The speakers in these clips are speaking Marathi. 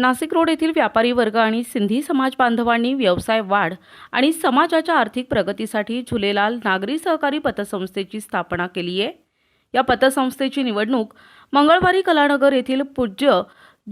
नाशिक रोड येथील व्यापारी वर्ग आणि सिंधी समाज बांधवांनी व्यवसाय वाढ आणि समाजाच्या आर्थिक प्रगतीसाठी झुलेलाल नागरी सहकारी पतसंस्थेची स्थापना केली आहे. या पतसंस्थेची निवडणूक मंगळवारी कलानगर येथील पूज्य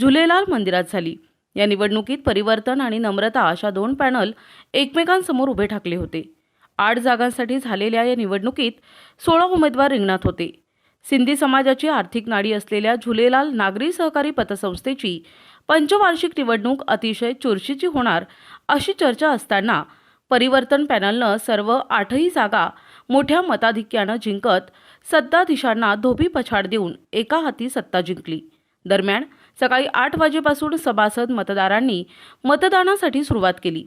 झुलेलाल मंदिरात झाली. या निवडणुकीत परिवर्तन आणि नम्रता अशा दोन पॅनल एकमेकांसमोर उभे ठाकले होते. आठ जागांसाठी झालेल्या या निवडणुकीत सोळा उमेदवार रिंगणात होते. सिंधी समाजाची आर्थिक नाडी असलेल्या झुलेलाल नागरी सहकारी पतसंस्थेची पंचवार्षिक निवडणूक अतिशय चुरशीची होणार अशी चर्चा असताना परिवर्तन पॅनलनं सर्व आठही जागा मोठ्या मताधिक्यानं जिंकत सत्ताधीशांना धोबी पछाड देऊन एका हाती सत्ता जिंकली. दरम्यान सकाळी आठ वाजेपासून सभासद मतदारांनी मतदानासाठी सुरुवात केली.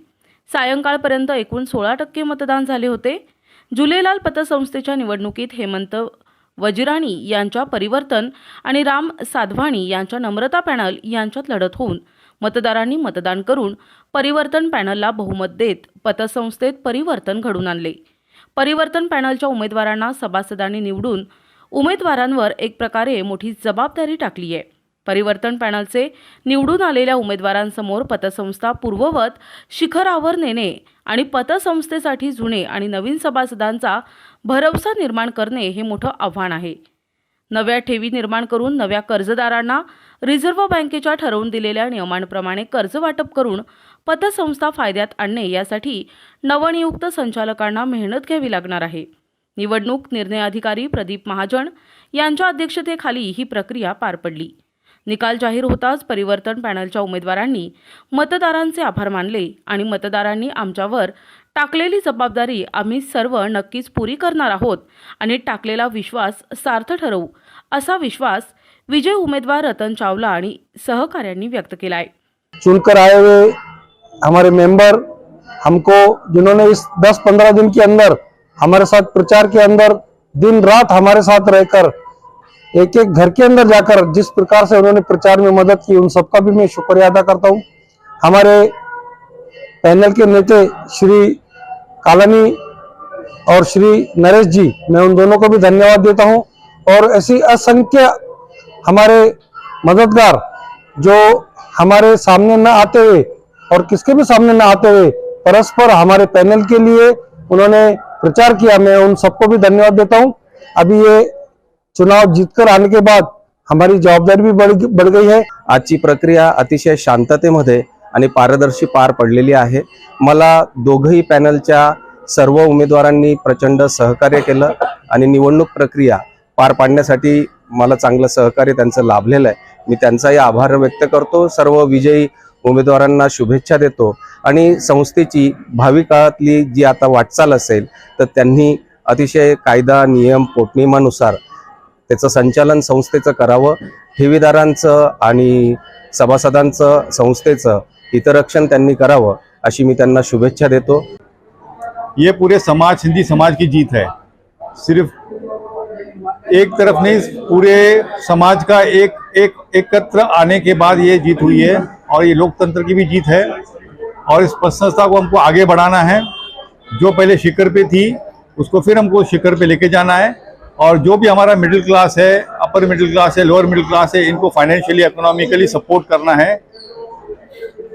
सायंकाळपर्यंत एकूण सोळा टक्के मतदान झाले होते. जुलेलाल पतसंस्थेच्या निवडणुकीत हेमंत वजिराणी यांच्या परिवर्तन आणि राम साधवाणी यांच्या नम्रता पॅनल यांच्यात लढत होऊन मतदारांनी मतदान करून परिवर्तन पॅनलला बहुमत देत पतसंस्थेत परिवर्तन घडून आणले. परिवर्तन पॅनलच्या उमेदवारांना सभासदांनी निवडून उमेदवारांवर एक प्रकारे मोठी जबाबदारी टाकली आहे. परिवर्तन पॅनलचे निवडून आलेल्या उमेदवारांसमोर पतसंस्था पूर्ववत शिखरावर नेणे आणि पतसंस्थेसाठी जुने आणि नवीन सभासदांचा भरवसा निर्माण करणे हे मोठं आव्हान आहे. नव्या ठेवी निर्माण करून नव्या कर्जदारांना रिझर्व्ह बँकेच्या ठरवून दिलेल्या नियमांप्रमाणे कर्ज वाटप करून पतसंस्था फायद्यात आणणे यासाठी नवनियुक्त संचालकांना मेहनत घ्यावी लागणार आहे. निवडणूक निर्णय अधिकारी प्रदीप महाजन यांच्या अध्यक्षतेखाली ही प्रक्रिया पार पडली. निकाल जाहीर होताच परिवर्तन पॅनलच्या उमेदवारांनी मतदारांचे आभार मानले आणि मतदारांनी आमच्यावर टाकलेली जबाबदारी आम्ही सर्व नक्कीच पुरी करणार आहोत आणि टाकलेला विश्वास सार्थ ठरवू असा विश्वास विजय उमेदवार रतन चावला आणि सहकाऱ्यांनी व्यक्त केला आहे चुनकर आए हुए हमारे मेंबर हमको जिन्होंने इस 10-15 दिन के अंदर हमारे साथ प्रचार के अंदर दिन रात हमारे साथ रहकर एक एक घर के अंदर जाकर जिस प्रकार से उन्होंने प्रचार में मदद की, उन सबका भी मैं शुक्रिया अदा करता हूँ। हमारे पैनल के नेता श्री कालानी और श्री नरेश जी, मैं उन दोनों को भी धन्यवाद देता हूँ। और ऐसी असंख्य हमारे मददगार जो हमारे सामने न आते हुए और किसके भी सामने न आते हुए परस्पर हमारे पैनल के लिए उन्होंने प्रचार किया, मैं उन सबको भी धन्यवाद देता हूँ। अभी ये चुनाव जीतकर आने के बाद हमारी जबाबदारी भी बढ़ बढ़ गई है। आजची प्रक्रिया अतिशय शांततेमध्ये आणि पारदर्शी पार पडलेली आहे. मला दोघही पॅनलच्या सर्व उमेदवारांनी प्रचंड सहकार्य केलं आणि निवडणूक प्रक्रिया पार पाडण्यासाठी मला चांगलं सहकार्य त्यांचं लाभलेलं आहे. मी त्यांचाही आभार व्यक्त करतो. सर्व विजयी उमेदवारांना शुभेच्छा देतो आणि संस्थेची भावी काळातली जी आता वाटचाल असेल तर त्यांनी अतिशय कायदा नियम पोटनियमानुसार त्याचं संचालन संस्थेचं करावं ठेवीदारांचं आणि सभासदांचं संस्थेचं हितरक्षण त्यांनी करावं अशी मी त्यांना शुभेच्छा देतो. ये पूरे समाज हिंदी समाज की जीत है। सिर्फ एक तरफ नहीं पूरे समाज का एक एक एकत्र आने के बाद ये जीत हुई है और ये लोकतंत्र की भी जीत है और इस संस्था को हमको आगे बढ़ाना है। जो पहले शिखर पे थी उसको फिर हमको शिखर पे लेके जाना है। और जो भी हमारा मिडिल क्लास है अपर मिडिल क्लास है लोअर मिडिल क्लास है इनको फाइनेंशियली इकोनॉमिकली सपोर्ट करना है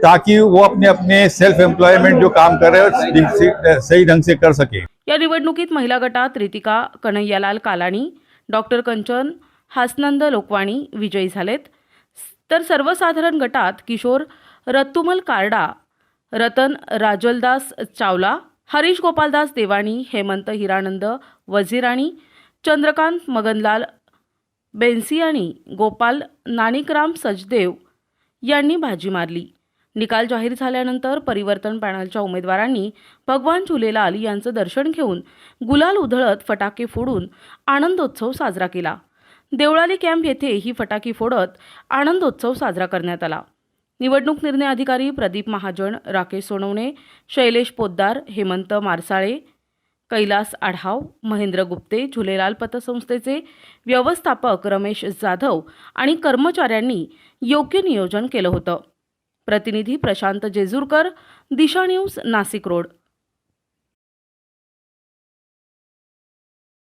ताकि वो अपने अपने सेल्फ एम्प्लॉयमेंट जो काम कर रहे हैं सही ढंग से कर सके। या निवडणुकीत महिला गटात रितिका कन्हैयालाल कालाणी डॉक्टर कंचन हासनंद लोकवाणी विजयी झालेत. तर सर्वसाधारण गटात किशोर रत्तुमल कार्डा रतन राजलदास चावला हरीश गोपालदास देवाणी हेमंत हिरानंद वझिराणी चंद्रकांत मगनलाल बेन्सियानी गोपाल नानिकराम सचदेव यांनी बाजी मारली. निकाल जाहीर झाल्यानंतर परिवर्तन पॅनलच्या उमेदवारांनी भगवान झुलेलाल यांचं दर्शन घेऊन गुलाल उधळत फटाके फोडून आनंदोत्सव साजरा केला. देवळाली कॅम्प येथे ही फटाकी फोडत आनंदोत्सव साजरा करण्यात आला. निवडणूक निर्णय अधिकारी प्रदीप महाजन राकेश सोनवणे शैलेश पोद्दार हेमंत मारसाळे कैलास आढाव महेंद्र गुप्ते झुलेलाल पतसंस्थेचे व्यवस्थापक रमेश जाधव आणि कर्मचाऱ्यांनी योग्य नियोजन केलं होतं. प्रतिनिधी प्रशांत जेजूरकर दिशा न्यूज नाशिक रोड.